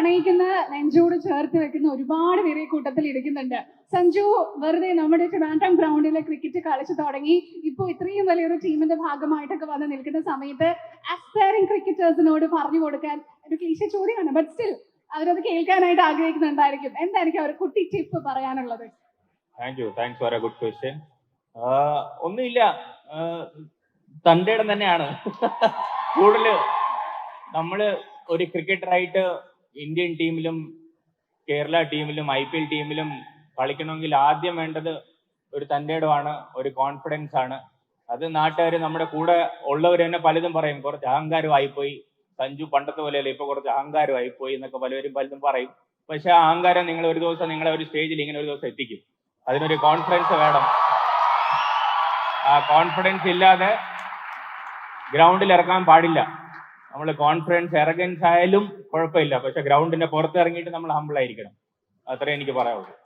പ്രണയിക്കുന്ന നെഞ്ചോട് ചേർത്ത് വെക്കുന്ന ഒരുപാട് പേരെ കൂട്ടത്തിൽ ഇരിക്കുന്നുണ്ട്. സഞ്ജു വെറുതെ നമ്മുടെ ട്രിവാൻഡ്രം ഗ്രൗണ്ടിലെ ക്രിക്കറ്റ് കളിച്ചു തുടങ്ങി. ഇപ്പോൾ ഇത്രയും വലിയൊരു ടീമിന്റെ ഭാഗമായിട്ടൊക്കെ വന്ന് നിൽക്കുന്ന സമയത്ത് അസ്പയറിംഗ് ക്രിക്കറ്റേഴ്സിനോട് പറഞ്ഞു കൊടുക്കാൻ ഒരു ക്ലീശ ചോദ്യമാണ്. ബട്ട് സ്റ്റിൽ അവരത് കേൾക്കാനായിട്ട് ആഗ്രഹിക്കുന്നുണ്ടായിരിക്കും. എന്തായിരിക്കും അവർ കുട്ടി ടിപ്പ് പറയാനുള്ളത്? Thank you thanks for a good question ഒന്നുമില്ല. തന്റെ തന്നെയാണ്. കൂടുതൽ നമ്മൾ ഒരു ക്രിക്കറ്ററായിട്ട് ഇന്ത്യൻ ടീമിലും കേരള ടീമിലും ഐ പി എൽ ടീമിലും കളിക്കണമെങ്കിൽ ആദ്യം വേണ്ടത് ഒരു തന്റെ ഇടമാണ് ഒരു കോൺഫിഡൻസ് ആണ്. അത് നാട്ടുകാർ നമ്മുടെ കൂടെ ഉള്ളവർ തന്നെ പലതും പറയും. കുറച്ച് അഹങ്കാരമായിപ്പോയി. സഞ്ജു പണ്ടത്തെ പോലെയല്ല ഇപ്പൊ കുറച്ച് അഹങ്കാരമായിപ്പോയി എന്നൊക്കെ പലവരും പലതും പറയും. പക്ഷെ ആ അഹങ്കാരം നിങ്ങൾ ഒരു ദിവസം നിങ്ങളെ ഒരു സ്റ്റേജിൽ ഇങ്ങനെ ഒരു ദിവസം എത്തിക്കും. അതിനൊരു കോൺഫിഡൻസ് വേണം. ആ കോൺഫിഡൻസ് ഇല്ലാതെ ഗ്രൗണ്ടിൽ ഇറക്കാൻ പാടില്ല. നമ്മൾ കോൺഫിഡൻസ് എറഗൻസ് ആയാലും കുഴപ്പമില്ല. പക്ഷെ ഗ്രൗണ്ടിന്റെ പുറത്ത് ഇറങ്ങിയിട്ട് നമ്മൾ ഹമ്പിൾ ആയിരിക്കണം. അത്രേ എനിക്ക് പറയാനുള്ളൂ.